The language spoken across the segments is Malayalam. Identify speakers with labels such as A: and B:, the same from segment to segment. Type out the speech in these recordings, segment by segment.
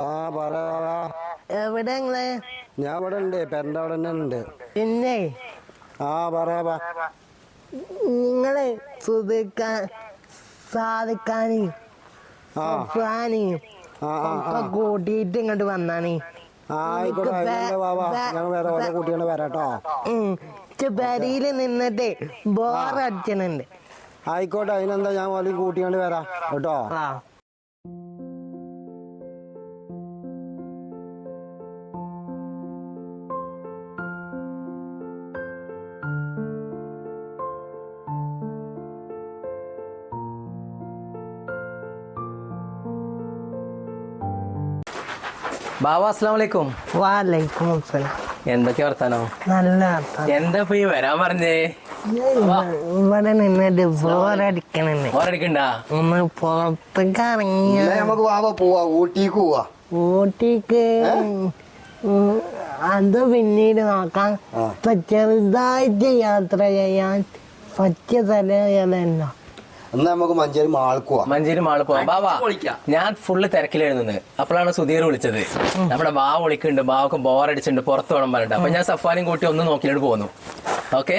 A: ആ
B: എവിടെ നിങ്ങൾ
A: ഞാൻ ഇവിടെ ഉണ്ട് പെരന്റെ അവിടെ തന്നെ ഉണ്ട്.
B: പിന്നെ?
A: ആ പറയാ പറ.
B: നിങ്ങൾ സുധിക്ക സാധിക്കാനും കൂട്ടിയിട്ട് ഇങ്ങോട്ട് വന്നാണ്.
A: ആയിക്കോട്ടെ വരാട്ടോ
B: പെരിയിൽ നിന്നിട്ട് ബോറടിച്ചണുണ്ട്
A: ആയിക്കോട്ടെ അതിനെന്താ ഞാൻ വലിയ കൂട്ടിക്കൊണ്ട് വരാം. കേട്ടോ?
C: ബാബ അസ്സാം വലൈക്കും എന്തൊക്കെ വർത്താനോ?
B: നല്ല
C: എന്താ ഇപ്പൊ ഈ വരാൻ പറഞ്ഞേ?
B: ഇവിടെ നിന്നിട്ട് ബോറടിക്കണുണ്ട്
C: ഓരടിക്കണ്ടാ
B: ഒന്ന് പുറത്തേക്ക് ഇറങ്ങിയ.
A: നമുക്ക് വാവ പോവാ. ഊട്ടിക്ക് പോവാ.
B: ഊട്ടിക്ക്? ഉം, അത് പിന്നീട് നോക്കാം.
A: ആ.
B: ഇപ്പൊ ചെറുതായിട്ട് യാത്ര ചെയ്യാൻ പറ്റിയ സ്ഥലമല്ല
A: എന്നാ നമുക്ക് മഞ്ചേരി മാൾക്കുവാ. പോവാ
C: മഞ്ചേരി മാളിൽ പോവാം ബാബാ ഞാൻ ഫുള്ള് തിരക്കിലായിരുന്നു അപ്പോഴാണ് സുധീർ വിളിച്ചത്. നമ്മുടെ ബാവ വിളിക്കുന്നുണ്ട് ബാവക്ക് ബോറടിച്ചിട്ടുണ്ട് പുറത്ത് വേണം പറഞ്ഞിട്ട്. അപ്പൊ ഞാൻ സഫാനും കൂട്ടി ഒന്ന് നോക്കിയിട്ട് പോന്നു. ഓക്കെ.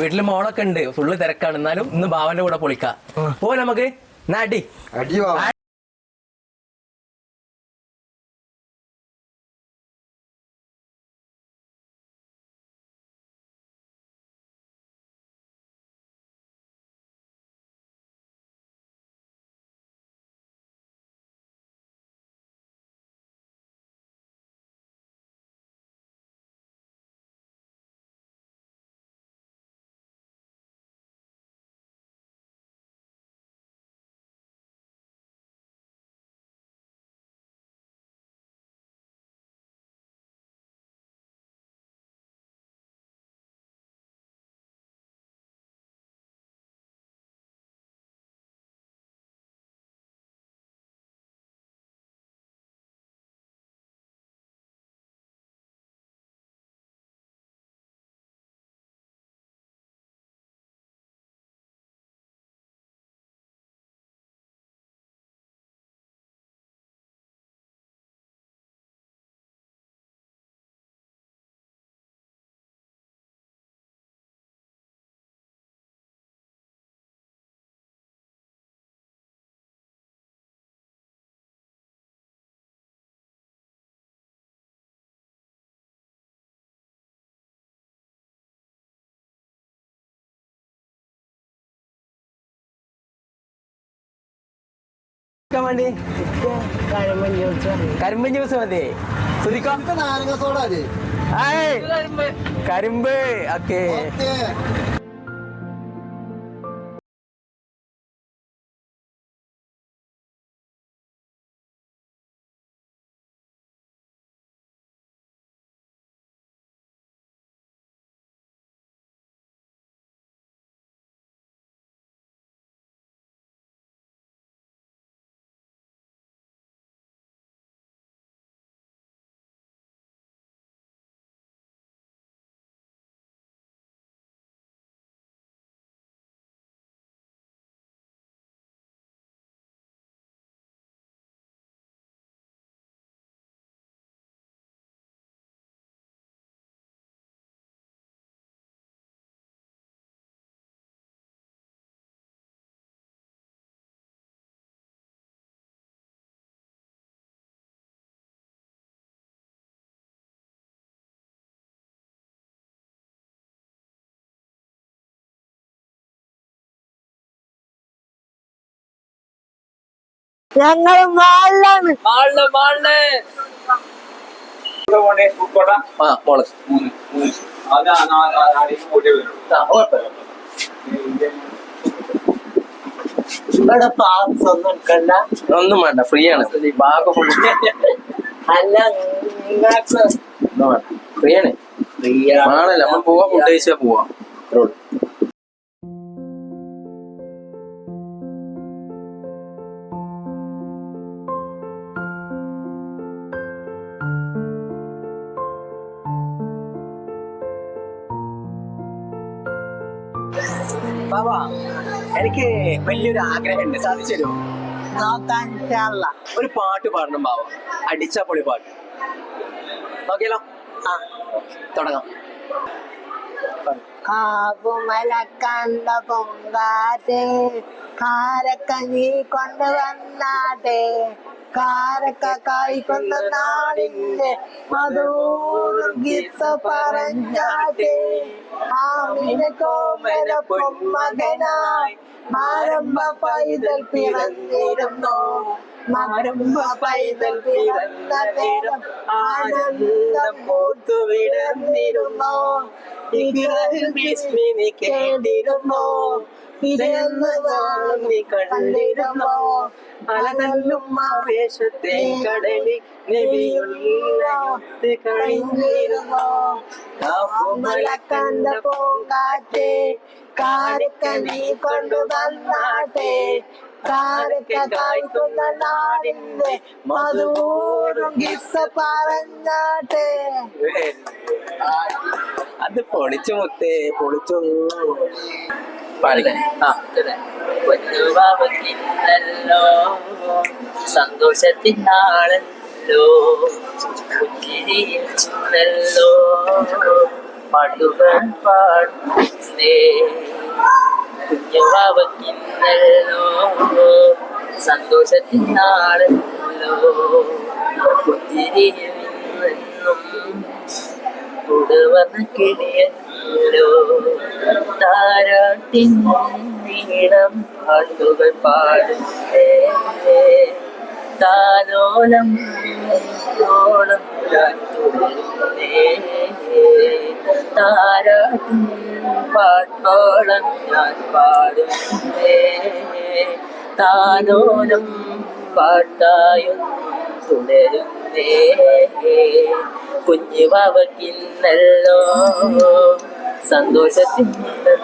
C: വീട്ടിൽ മോളൊക്കെ ഉണ്ട് ഫുള്ള് തിരക്കാണ്. എന്നാലും ഇന്ന് ബാവന്റെ കൂടെ പൊളിക്കാം. പോ നമുക്ക്? നടി
A: അടി.
C: വേണ്ടി കരിമ്പൻ ജ്യൂസ് മതി.
A: സോഡ
C: കരിമ്പ്. ഓക്കെ.
B: ഞങ്ങൾ മാളിലാണ്.
C: മാളിൽ മാളിൽ. ആ, കുഴപ്പമില്ല.
B: ഇവിടെ പാസ് ഒന്നും എടുക്കണ്ട.
C: ഒന്നും വേണ്ട ഫ്രീ ആണ്. ബാഗ് ഫുൾ
B: അല്ല നിങ്ങൾക്ക്
C: ഫ്രീ ആണ്. ആണല്ലേ നമ്മൾ പോവാ ഫുഡ് കഴിച്ചാ പോവാ.
D: എനിക്ക് വലിയൊരു ആഗ്രഹമുണ്ട്. സാധിച്ചു തരുമോ? ഒരു പാട്ട് പാടണം ബാവ. അടിച്ച പൊളി പാട്ട്. നോക്കിയാലോ? ആ തുടങ്ങാം.
B: കാവുമലക്കണ്ട പൊങ്കാതെ കാരക്ക നീ കൊണ്ടുവന്നാട്ടെ കാരക്ക കായ്ക്കുന്ന നാടിന്റെ മധൂരം ഗീത പറഞ്ഞാട്ടെ. ആമിന കോമല പൊന്മകനായി ആരംഭ പൈതൽ പിറന്നിരുന്നു. ആരംഭ പൈതൽ പിറന്ന നേരം ആനന്ദം പൂത്തു വിടർന്നിരുന്നു. ബിസ്മിനെ കേട്ടിരുന്നു. ഇതെന്ന് നാം കണ്ടിരുന്നു. അലകല്ലും ആവേശത്തെ കടലിൽ നബിയുള്ള കഴിഞ്ഞിരുന്നു. പൂങ്കാറ്റേ കാരക്ക നീ കൊണ്ടു വന്നാട്ടെ കാരക്ക കായ്ക്കുന്ന നാടിന്റെ മധൂറും ഗിസ പറഞ്ഞാട്ടെ.
D: അത് പൊളിച്ചു മുത്തേ പൊളിച്ചു. പാടിക്കാം. ആ.
C: പൊന്നുവാവത്തിന്നല്ലോ സന്തോഷത്തിനാളല്ലോ. പുഞ്ചിരിയിൽ ചുന്നല്ലോ. പാട്ടുകൾ സന്തോഷത്തിനാളല്ലോ പുഞ്ചിരിയിൽ നിന്നും തുടർന്ന കിളിയല്ലോ താരാട്ടിൻ നീളം പാട്ടുകൾ പാടുന്നേ. താലോലം ഓളം പാട്ടോളം ഞാൻ പാടുന്നേ. താലോലം പാട്ടായും തുടരുന്നേ. കുഞ്ഞു വാവക്കിന്നല്ലോ സന്തോഷത്തിന്റെ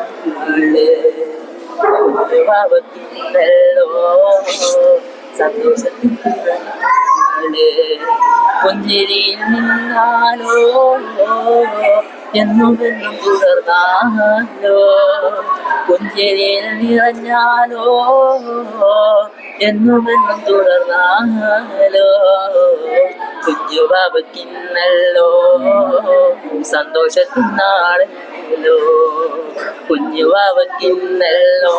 C: കുഞ്ഞു സന്തോഷത്തിന്റെ പുഞ്ചിരിയിൽ നിന്നാലോ എന്നുമെന്നും തുടർന്നാലോ പുഞ്ചിരിയിൽ നിറഞ്ഞാലോ എന്നുമെന്നും തുടർന്നാലോ കുഞ്ഞു ബാബക്കിന്നല്ലോ സന്തോഷത്തിനാളല്ലോ കുഞ്ഞു ബാബക്കിന്നല്ലോ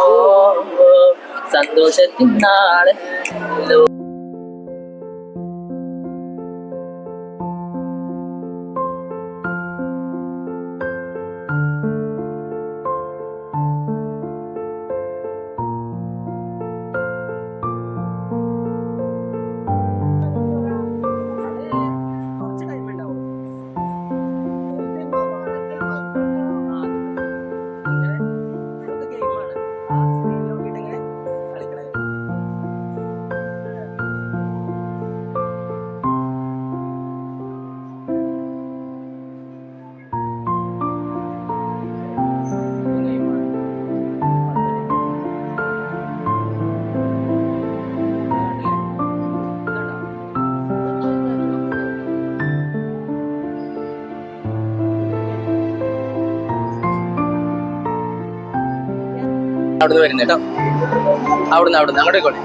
C: സന്തോഷത്തിനാളല്ലോ
D: അവിടുന്ന് വരുന്നത് കേട്ടോ. അവിടുന്ന് അവിടുന്ന്. അങ്ങോട്ട് പോയിക്കോട്ടെ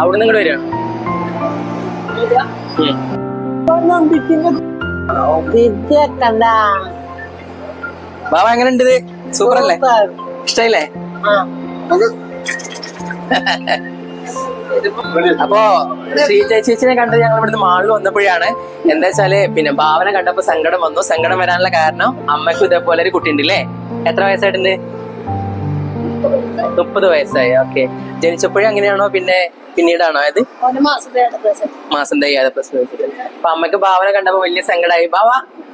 D: അവിടുന്ന് ഇങ്ങോട്ട് വരികയാണ്. ബാബ എങ്ങനെ ഉണ്ട് ഇത് സൂപ്പർ. അല്ലേ ഇഷ്ടല്ലേ അപ്പോ ശ്രീ ചേച്ചിനെ കണ്ടത് ഞങ്ങൾ ഇവിടുന്ന് മാളിൽ വന്നപ്പോഴാണ് എന്താ വെച്ചാൽ പിന്നെ ഭാവന കണ്ടപ്പോ സങ്കടം വന്നു. സങ്കടം വരാനുള്ള കാരണം അമ്മയ്ക്കും ഇതേപോലെ ഒരു കുട്ടി ഉണ്ടല്ലേ എത്ര വയസ്സായിട്ടുണ്ട്? മുപ്പത് വയസ്സായി. ഓക്കെ ജനിച്ചപ്പോഴും അങ്ങനെയാണോ? പിന്നെ പിന്നീടാണോ? അത് മാസം തയ്യാതെ അപ്പൊ അമ്മയ്ക്ക് ഭാവന കണ്ടപ്പോ വലിയ സങ്കടമായി ബാവ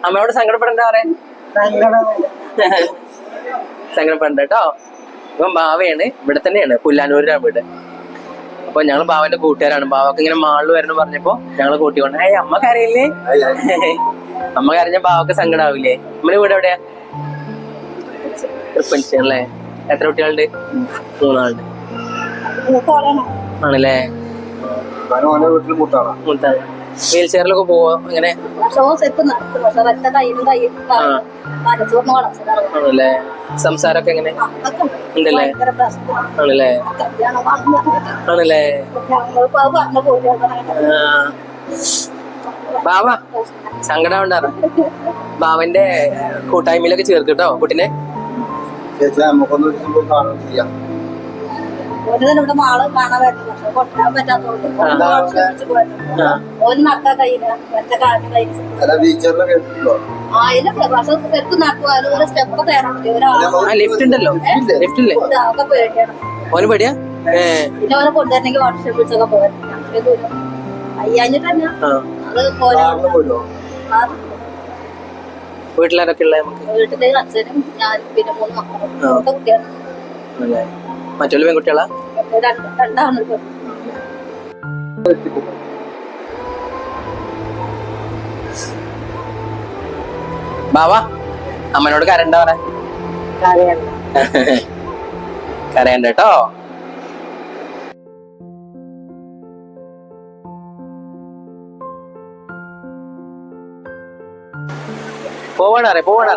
D: അമ്മയോട് സങ്കടപ്പെടണ്ട
B: സങ്കടം.
D: സങ്കടപ്പെടണ്ട കേട്ടോ. ഇപ്പം ബാവയാണ് ഇവിടെ തന്നെയാണ് പുല്ലാനൂരിലാണ് വീട്. അപ്പൊ ഞങ്ങൾ ബാവന്റെ കൂട്ടുകാരാണ്. ബാവക്ക് ഇങ്ങനെ മാളിൽ വരണം പറഞ്ഞപ്പോ ഞങ്ങൾ കൂട്ടിക്കൊണ്ട് ഏയ് അമ്മ കരയില്ലേ? അമ്മ കരഞ്ഞ ബാവക്ക് സങ്കടാവില്ലേ? അമ്മയുടെ വീട് എവിടെയാ? തൃപ്പഞ്ചി അല്ലേ? എത്ര കുട്ടികളുണ്ട്? മൂന്നാളുണ്ട്. ആണല്ലേ? വീൽചെയറിലൊക്കെ
C: വീൽ ചെയറിലൊക്കെ പോവോ? അങ്ങനെ ആണല്ലേ? സംസാരമൊക്കെ എങ്ങനെ? ഉണ്ടല്ലേ? ആണല്ലേ? ആണല്ലേ. ബാവ. സങ്കടം ഉണ്ടാറ് ബാവന്റെ കൂട്ടായ്മയിലൊക്കെ ചേർക്കട്ടോ കുട്ടിനെ.
A: ചേച്ചി നമുക്കൊന്നും ഒരു ദിവസം കാണുകയും ചെയ്യാം
D: ഒരു തന്നെ ഇവിടെ മാൾ കാണാൻ പറ്റില്ല പക്ഷെ കൊട്ടാൻ പറ്റാത്തോണ്ട്
C: ആ.
D: ഒരു നട്ട കയ്യിൽ മറ്റേ കാലിന്
A: കയ്യിൽ കേട്ടിട്ടുണ്ടോ?
D: ആയിരം പക്ഷെ തിരക്ക് നടക്കും അതുപോലെ സ്റ്റെപ്പൊക്കെ തേടാൻ പറ്റും. ഒരാൾ
C: ആ ലിഫ്റ്റ് ഉണ്ടല്ലോ. ലിഫ്റ്റ് ഇല്ലേ?
D: അതൊക്കെ പേടിയാണ്.
C: ഓന് പേടിയാ?
D: പിന്നെ അവരെ കൊണ്ടുവരണമെങ്കിൽ വാട്സപ്പ് വിളിച്ചൊക്കെ പോകാൻ. അത്രയും ദൂരം അയ്യാഞ്ഞിട്ട് തന്നെ
C: ആ
D: അത് പോലോ
C: വീട്ടിലാരൊക്കെ ഉള്ള നമുക്ക്?
D: വീട്ടിലെ അച്ഛനും ഞാൻ പിന്നെ മൂന്ന് മക്കളും.
C: മറ്റുള്ള പെൺകുട്ടികളാ?
D: ബാബാ രണ്ടാണ്
C: ബാവാ അമ്മനോട് കരണ്ട പറയാ കരയണ്ട കേട്ടോ. पोवणार आहे पोवणार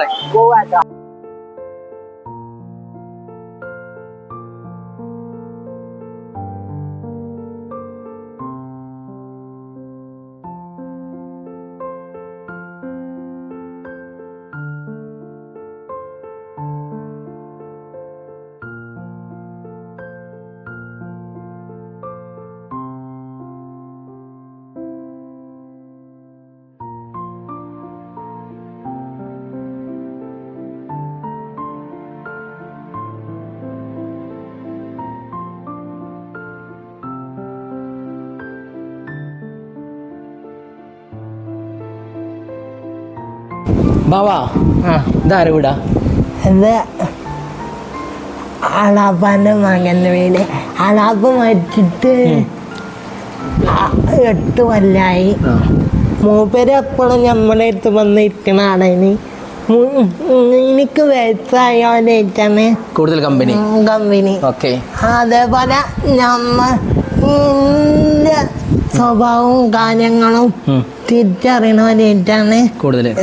C: ബാവാ ഇതാരെ വീടാ?
B: ഇത് അളാപ്പാന്റെ മകന്റെ വീട്. അളാപ്പ് മരിച്ചിട്ട് എട്ട് കൊല്ലായി. മൂപ്പര് എപ്പോഴും നമ്മുടെ അടുത്ത് വന്ന് ഇരിക്കണ ആളാണ്. മു- എനിക്ക് വയസ്സായോലേറ്റാണ്
C: കൂടുതൽ കമ്പനി?
B: കമ്പനി.
C: ഓക്കെ.
B: അതേപോലെ നമ്മ സ്വഭാവവും കാര്യങ്ങളും തിരിച്ചറിയണോലേറ്റാണ്
C: കൂടുതൽ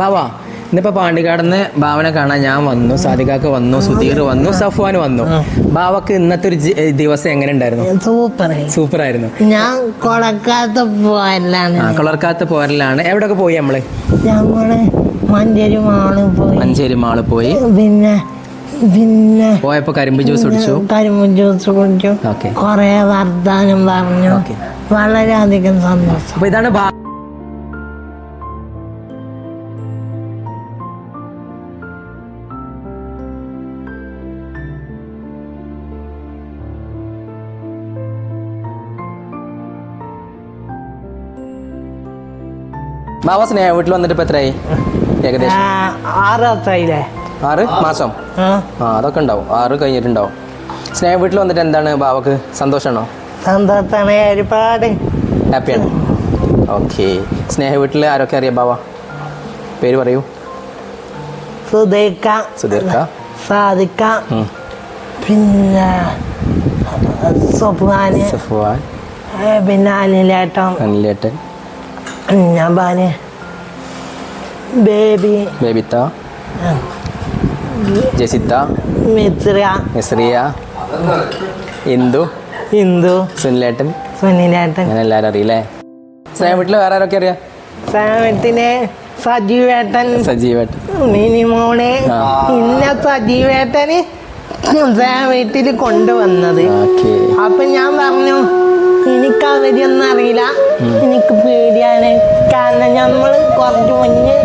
C: ബാവാ ഇന്നിപ്പോ പാണ്ടിക്കാടുന്ന് ഭാവനെ കാണാൻ ഞാൻ വന്നു സാദിഖാക്ക് വന്നു സുധീർ വന്നു സഫ്വാൻ വന്നു. ബാവക്ക് ഇന്നത്തെ ഒരു ദിവസം എങ്ങനെ ഉണ്ടായിരുന്നു?
B: സൂപ്പർ
C: സൂപ്പർ ആയിരുന്നു
B: ഞാൻ കൊളക്കാത്ത പോരലാണ്
C: ആ പോരലാണ് പോരലാണ് എവിടെയൊക്കെ പോയി നമ്മൾ?
B: ഞങ്ങൾ മഞ്ചേരി മാൾ പോയി.
C: മഞ്ചേരി മാൾ പോയി
B: പിന്നെ പിന്നെ
C: പോയപ്പോ കരിമ്പ് ജ്യൂസ് കുടിച്ചു.
B: കരിമ്പ് ജ്യൂസ് കുടിച്ചു. കൊറേ വർത്താനം പറഞ്ഞു. വളരെയധികം സന്തോഷം.
C: അപ്പൊ ഇതാണ് ബാബ സ്നേഹ വീട്ടിൽ വന്നിട്ട് ഇപ്പൊ എത്രയായി? ഏകദേശം?
B: ആറ് ദിവസമായില്ലേ
C: ആറ് മാസം?
B: ആ.
C: അതൊക്കെ ഉണ്ടാവും. ആറ് കഴിഞ്ഞിട്ടുണ്ടാവും. സ്നേഹ വീട്ടിൽ വന്നിട്ട് എന്താണ് ബാവക്ക് സന്തോഷമാണോ
B: സന്തോഷമാണ് ഒരുപാട്.
C: ഹാപ്പിയാണ് ഓക്കെ സ്നേഹ വീട്ടിൽ ആരൊക്കെ അറിയാം ബാവ പേര് പറയൂ.
B: സുധീർക്ക.
C: സുധീർക്ക.
B: സാധിക്ക പിന്നെ സ്വപ്നാന്
C: സഫ്വാൻ.
B: പിന്നെ അനിലേട്ടൻ.
C: അനിലേട്ടൻ.
B: ഞാൻ ബേബി.
C: ബേബിത്ത. ജസിത്ത.
B: മിത്ര
C: മിസ്രിയ ഇന്ദു.
B: ഇന്ദു.
C: സുനിലേട്ടൻ.
B: സുനിലേട്ടൻ.
C: അങ്ങനെ എല്ലാവരും അറിയില്ലേ? സ്നേഹ വീട്ടിൽ വേറെ ആരൊക്കെ അറിയാം?
B: സാമത്തിന് സജീവേട്ടൻ.
C: സജീവേട്ടൻ. മിനിമോൾ.
B: ഇന്ന സജീവേട്ടന് വീട്ടിൽ കൊണ്ടുവന്നത്. അപ്പൊ ഞാൻ പറഞ്ഞു എനിക്ക് അവരൊന്നും അറിയില്ല എനിക്ക് പേടിയാണ്. കാരണം നമ്മൾ കുറച്ച് മുന്നേ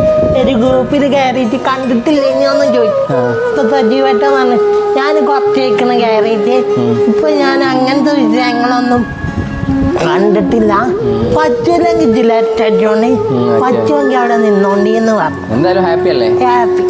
B: ഒരു ഗ്രൂപ്പിൽ കയറിയിട്ട് കണ്ടിട്ടില്ല ഇനിയൊന്നും ചോദിച്ചു. ഇപ്പൊ സജീവേട്ട പറഞ്ഞു ഞാൻ കുറച്ചേക്കണ് കയറിയിട്ട് ഇപ്പൊ ഞാൻ അങ്ങനത്തെ വിഷയങ്ങളൊന്നും കണ്ടിട്ടില്ല. ജില്ല
C: ഉം, okay.
B: പറ്റുമെങ്കിൽ അവിടെ നിന്നോണ്ടി എന്ന് പറഞ്ഞു.
C: എന്തായാലും ഹാപ്പി അല്ലേ?
B: ഹാപ്പി.